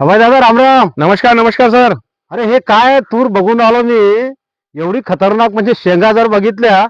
हवाय दादा रामराम नमस्कार नमस्कार सर. अरे हे काय तूर बघून आलो मी. एवढी खतरनाक म्हणजे शेंगा जर बघितल्या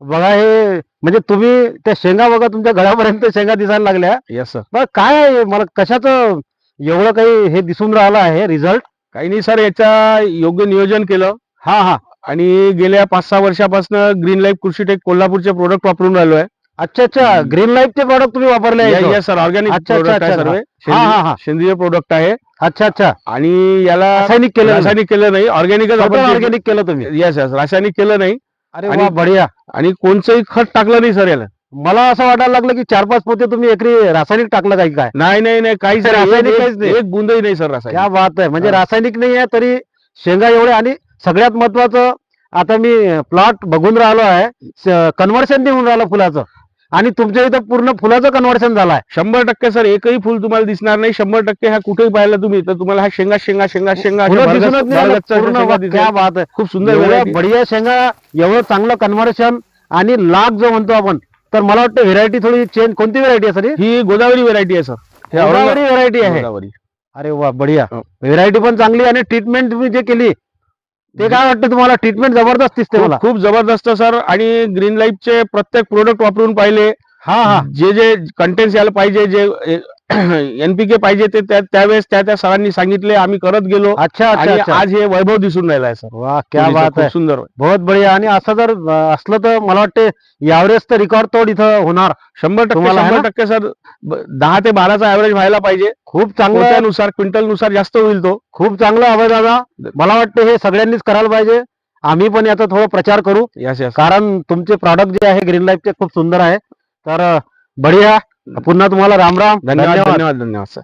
बघा हे म्हणजे तुम्ही त्या शेंगा बघा तुमच्या गळ्यापर्यंत शेंगा दिसायला लागल्या. येस सर बघ काय आहे? मला कशाचं एवढं काही हे दिसून राहिलं आहे रिझल्ट काही नाही सर याचा योग्य नियोजन केलं. हा हा. आणि गेल्या पाच सहा वर्षापासून ग्रीन लाईफ कृषी टेक कोल्हापूरचे प्रोडक्ट वापरून राहिलो आहे. अच्छा अच्छा. ग्रीन लाईफचे प्रॉडक्ट तुम्ही वापरले आहे सर ऑर्गॅनिक अच्छा, अच्छा, प्रोडक्ट आहे अच्छा. सर्व. हा, हा, हा. सेंद्रिय प्रोडक्ट आहे. अच्छा अच्छा. आणि याला रासायनिक केलं रासायनिक केलं नाही. ऑर्गॅनिकच ऑर्गॅनिक केलं तुम्ही. येस येस रासायनिक केलं नाही. अरे आणि- बढिया. आणि कोणचंही खत टाकलं नाही सर याला. मला असं वाटायला लागलं की चार पाच पोते तुम्ही एकरी रासायनिक टाकलं काही काय? नाही नाही नाही. काहीच नाही. रासायनिक एक- काहीच नाही. एक बुंदही नाही सर रासायनिक. क्या बात आहे. म्हणजे हा. रासायनिक नाही आहे तरी शेंगा एवढे. आणि सगळ्यात महत्वाचं आता मी प्लॉट बघून राहिलो आहे. कन्व्हर्शन देऊन राहिलं फुलाचं. आणि तुमच्या इथं पूर्ण फुलाचं कन्व्हर्शन झालंय. शंभर टक्के सर एकही फुल तुम्हाला दिसणार नाही. शंभर टक्के हा कुठेही पाहिलं तुम्ही. तर तुम्हाला हा शेंगा शेंगा शेंगा शेंगा फुलं दिसूनच नाही राहिलं, भरगच्च अशा पूर्ण शेंगा वा- दिसेल. क्या बात आहे खूप सुंदर. बढिया शेंगा एवढं चांगलं कन्व्हर्शन आणि लाग जो म्हणतो आपण तर मला वाटतं व्हेरायटी थोडी चेंज कोणती व्हेरायटी आहे सर ही? गोदावरी व्हेरायटी आहे सर. हे गोदावरी व्हेरायटी आहे. गोदावरी. अरे वा बढिया. हो. व्हेरायटी पण चांगली आणि ट्रीटमेंट तुम्ही जे केली ते काय वाटतं तुम्हाला? ट्रीटमेंट जबरदस्त दिसते मला. खूप जबरदस्त सर आणि ग्रीन लाईफचे प्रत्येक प्रोडक्ट वापरून पाहिले. हा हा. जे जे कंटेंट्स यायला पाहिजे जे एनपीके पाहिजे ते त्या- त्यावेळेस त्या त्या सरांनी सांगितले आम्ही करत गेलो. अच्छा आज हे वैभव दिसून राहिला आहे सर. वा क्या बात आहे. सुंदर बहुत बढिया. आणि असं जर असलं तर मला वाटते यावरेज तर रेकॉर्ड तोड इथं होणार. शंभर टक्के शंभर? टक्के सर. दहा ते बाराचा ऍव्हरेज व्हायला पाहिजे. खूप चांगलं पोत्यानुसार क्विंटलनुसार जास्त होईल तो. खूप चांगलं हवं दादा. मला वाटतं हे सगळ्यांनीच करायला पाहिजे. आम्ही पण याचा थोडं प्रचार करू. कारण तुमचे प्रॉडक्ट जे आहे ग्रीन लाईफचे खूप सुंदर आहे. तर बढिया. पुन्हा तुम्हाला राम राम. धन्यवाद धन्यवाद. धन्यवाद सर.